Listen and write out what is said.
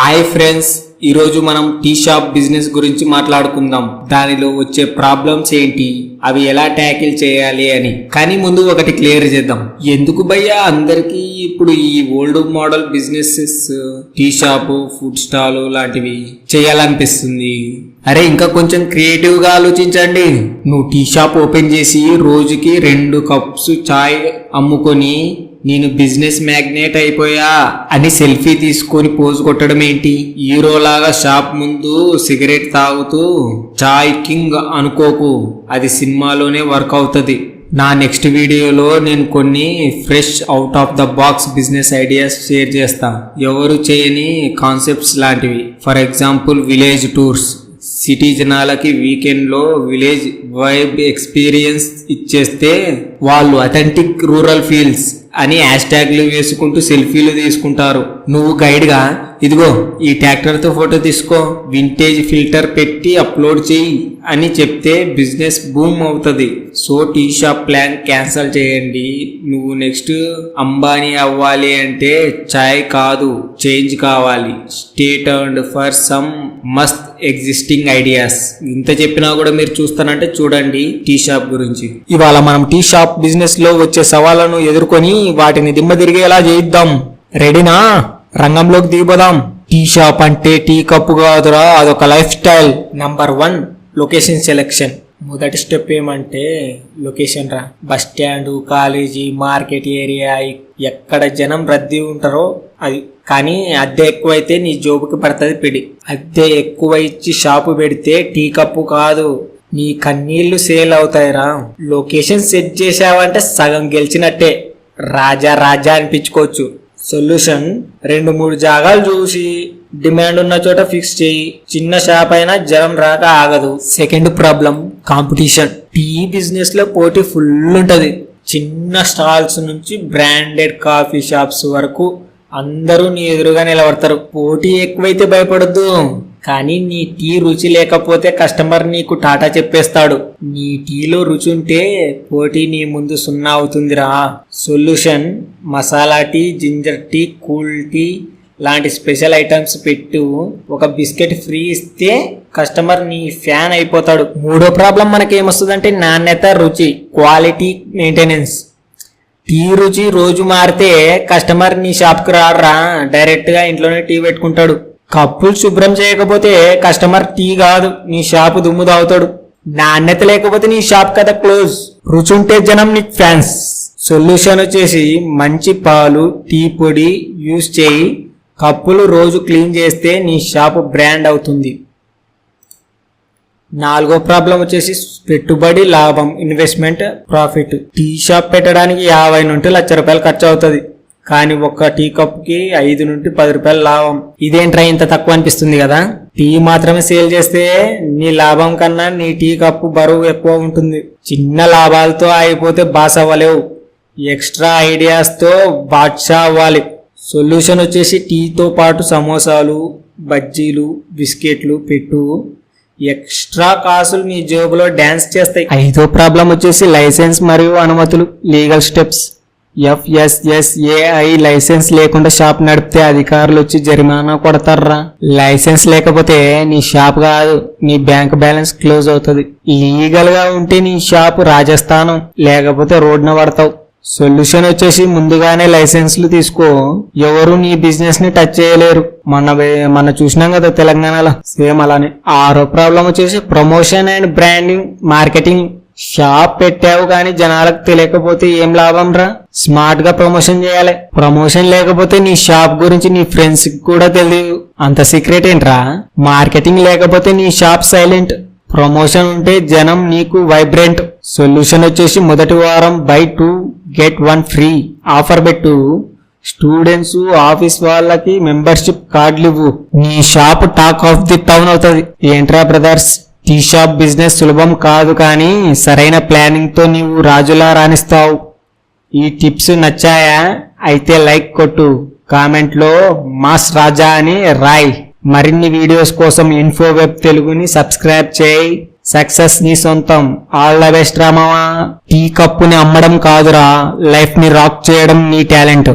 Hi friends ఈరోజు మనం tea shop business గురించి మాట్లాడుకుందాం. దానిలో వచ్చే ప్రాబ్లమ్స్ ఏంటి? అవి ఎలా ట్యాకిల్ చేయాలి అని. కానీ ముందు ఒకటి క్లియర్ చేద్దాం. ఎందుకు భయ్యా అందరికీ ఇప్పుడు ఈ old model businesses tea shop food stall లాంటివి చేయాలనిపిస్తుంది? అరే ఇంకా కొంచెం క్రియేటివ్గా ఆలోచించండి. నువ్వు టీ షాప్ ఓపెన్ చేసి రోజుకి రెండు కప్స్ చాయ్ అమ్ముకొని నేను బిజినెస్ మ్యాగ్నేట్ అయిపోయా అని సెల్ఫీ తీసుకొని పోజు కొట్టడం ఏంటి? హీరోలాగా షాప్ ముందు సిగరెట్ తాగుతూ చాయ్ కింగ్ అనుకోకు అది సినిమాలోనే వర్క్ అవుతుంది. నా నెక్స్ట్ వీడియోలో నేను కొన్ని fresh out of the box business ideas share చేస్తా. ఎవరు చేయని కాన్సెప్ట్స్ లాంటివి. For example village tours. City జనాలకి వీకెండ్లో విలేజ్ వైబ్ ఎక్స్పీరియన్స్ ఇచ్చేస్తే వాళ్ళు అథెంటిక్ రూరల్ ఫీల్స్. అని హ్యాష్ ట్యాగ్లు వేసుకుంటూ సెల్ఫీలు తీసుకుంటారు. నువ్వు గైడ్గా ఇదిగో ఈ ట్రాక్టర్తో ఫోటో తీసుకో. వింటేజ్ ఫిల్టర్ పెట్టి అప్లోడ్ చేయి అని చెప్తే బిజినెస్ బూమ్ అవుతుంది. So tea shop plan cancel చేయండి. నువ్వు నెక్స్ట్ అంబానీ అవ్వాలి అంటే చాయ్ కాదు చేంజ్ కావాలి. స్టేట్ అండ్ ఫర్ సమ్ మస్త్ ఎగ్జిస్టింగ్ ఐడియాస్ ఇంత చెప్పినా కూడా మీరు చూస్తానంటే చూడండి టీ షాప్ గురించి. ఇవాళ మనం టీ షాప్ బిజినెస్లో వచ్చే సవాళ్ళను ఎదుర్కొని వాటిని దిమ్మ తిరిగేలా చేయిద్దాం. రెడీనా రంగంలోకి దిగిపోదాం. టీ షాప్ అంటే టీ కప్పు కాదురా అదొక lifestyle. Number one location selection. మొదటి స్టెప్ ఏమంటే లొకేషన్ రా. Bus stand college market area ఎక్కడ జనం రద్దీ ఉంటారో అది. కానీ అద్దె ఎక్కువైతే నీ జోబుకి పడుతుంది పిడి. అద్దె ఎక్కువ ఇచ్చి షాపు పెడితే టీ కప్పు కాదు. నీ కన్నీళ్ళు సేల్ అవుతాయిరా. లొకేషన్ సెట్ చేసావంటే సగం గెలిచినట్టే. రాజా రాజా అనిపించుకోవచ్చు. సొల్యూషన్. రెండు మూడు జాగాలు చూసి డిమాండ్ ఉన్న చోట ఫిక్స్ చేయి. చిన్న షాప్ అయినా జ్వరం రాక ఆగదు. Second problem competition. టీ బిజినెస్లో పోటీ ఫుల్ ఉంటది. చిన్న స్టాల్స్ నుంచి బ్రాండెడ్ కాఫీ షాప్స్ వరకు అందరూ నీ ఎదురుగా నిలబడతారు. పోటీ ఎక్కువైతే భయపడద్దు. కానీ నీ టీ రుచి లేకపోతే కస్టమర్ నీకు టాటా చెప్పేస్తాడు. నీ టీలో రుచి ఉంటే పోటీ నీ ముందు సున్నా అవుతుందిరా. Solution masala tea ginger tea cool tea లాంటి స్పెషల్ ఐటమ్స్ పెట్టు. ఒక బిస్కెట్ ఫ్రీ ఇస్తే కస్టమర్ నీ ఫ్యాన్ అయిపోతాడు. మూడో ప్రాబ్లం మనకి ఏమొస్తుందంటే నాణ్యత రుచి క్వాలిటీ మెయింటెనెన్స్. టీ రుచి రోజు మారితే కస్టమర్ నీ షాప్కి రాడరా. డైరెక్ట్గా ఇంట్లోనే టీ పెట్టుకుంటాడు. కప్పులు శుభ్రం చేయకపోతే కస్టమర్ టీ కాదు నీ షాపు దుమ్ము తాగుతాడు. నాణ్యత లేకపోతే నీ షాప్ కదా క్లోజ్. రుచుంటే జనం నీకు ఫ్యాన్స్. సొల్యూషన్ వచ్చేసి మంచి పాలు టీ పొడి యూస్ చేయి. కప్పులు రోజు క్లీన్ చేస్తే నీ షాప్ బ్రాండ్ అవుతుంది. నాలుగో ప్రాబ్లం వచ్చేసి పెట్టుబడి లాభం ఇన్వెస్ట్మెంట్ ప్రాఫిట్. టీ షాప్ పెట్టడానికి యాభై నుండి లక్ష రూపాయలు ఖర్చు అవుతుంది. కానీ ఒక్క టీ కప్కి ఐదు నుండి పది రూపాయల లాభం. ఇదేంట్రా ఇంత తక్కువ అనిపిస్తుంది కదా? టీ మాత్రమే సేల్ చేస్తే నీ లాభం కన్నా నీ టీ కప్పు బరువు ఎక్కువ ఉంటుంది. చిన్న లాభాలతో అయిపోతే బాస్ అవ్వలేవు. ఎక్స్ట్రా ఐడియాస్తో బాద్షా అవ్వాలి. సొల్యూషన్ వచ్చేసి టీతో పాటు సమోసాలు బజ్జీలు బిస్కెట్లు పెట్టు. ఎక్స్ట్రా కాసులు నీ జేబులో డ్యాన్స్ చేస్తాయి. ఐదో ప్రాబ్లం వచ్చేసి లైసెన్స్ మరియు అనుమతులు లీగల్ స్టెప్స్. ఎఫ్ఎస్ఎస్ఏఐ లైసెన్స్ లేకుండా షాప్ నడిపితే అధికారులు వచ్చి జరిమానా కొడతారా? లైసెన్స్ లేకపోతే నీ షాప్ కాదు నీ బ్యాంక్ బ్యాలెన్స్ క్లోజ్ అవుతుంది. లీగల్గా ఉంటే నీ షాప్ రాజస్థానం లేకపోతే రోడ్న పడతావు. సొల్యూషన్ వచ్చేసి ముందుగానే లైసెన్స్లు తీసుకో. ఎవరు నీ బిజినెస్ని టచ్ చేయలేరు. మన వే- చూసినాం కదా తెలంగాణలో. సేమ్ అలానే. ఆరో ప్రాబ్లం వచ్చేసి promotion and branding marketing. Shop పెట్టావు కానీ జనాలకు తెలియకపోతే ఏం లాభం రా? స్మార్ట్గా ప్రమోషన్ చేయాలి. ప్రమోషన్ లేకపోతే నీ షాప్ గురించి నీ ఫ్రెండ్స్కి కూడా తెలియదు అంత సీక్రెట్ ఏంట్రా? మార్కెటింగ్ లేకపోతే నీ షాప్ సైలెంట్ ప్రమోషన్ ఉంటే జనం నీకు వైబ్రెంట్ సొల్యూషన్ వచ్చేసి మొదటి వారం buy two get one free offer పెట్టు. స్టూడెంట్స్ ఆఫీస్ వాళ్ళకి మెంబర్షిప్ కార్డులు ఇవ్వు. నీ shop talk of the town అవుతుంది. ఏంట్రా బ్రదర్స్ టీ షాప్ బిజినెస్ సులభం కాదు కానీ సరైన ప్లానింగ్తో నీవు రాజులా రాణిస్తావు. ఈ టిప్స్ నచ్చాయా? అయితే లైక్ కొట్టు. కామెంట్లో మాస్ రాజా అని రాయ్. మరిన్ని వీడియోస్ కోసం ఇన్ఫో వెబ్ తెలుగుని సబ్స్క్రైబ్ చేయి. సక్సెస్ నీ సొంతం. ఆల్ ద బెస్ట్ రామావా టీ కప్పుని అమ్మడం కాదురా. లైఫ్ని రాక్ చేయడం నీ టాలెంట్.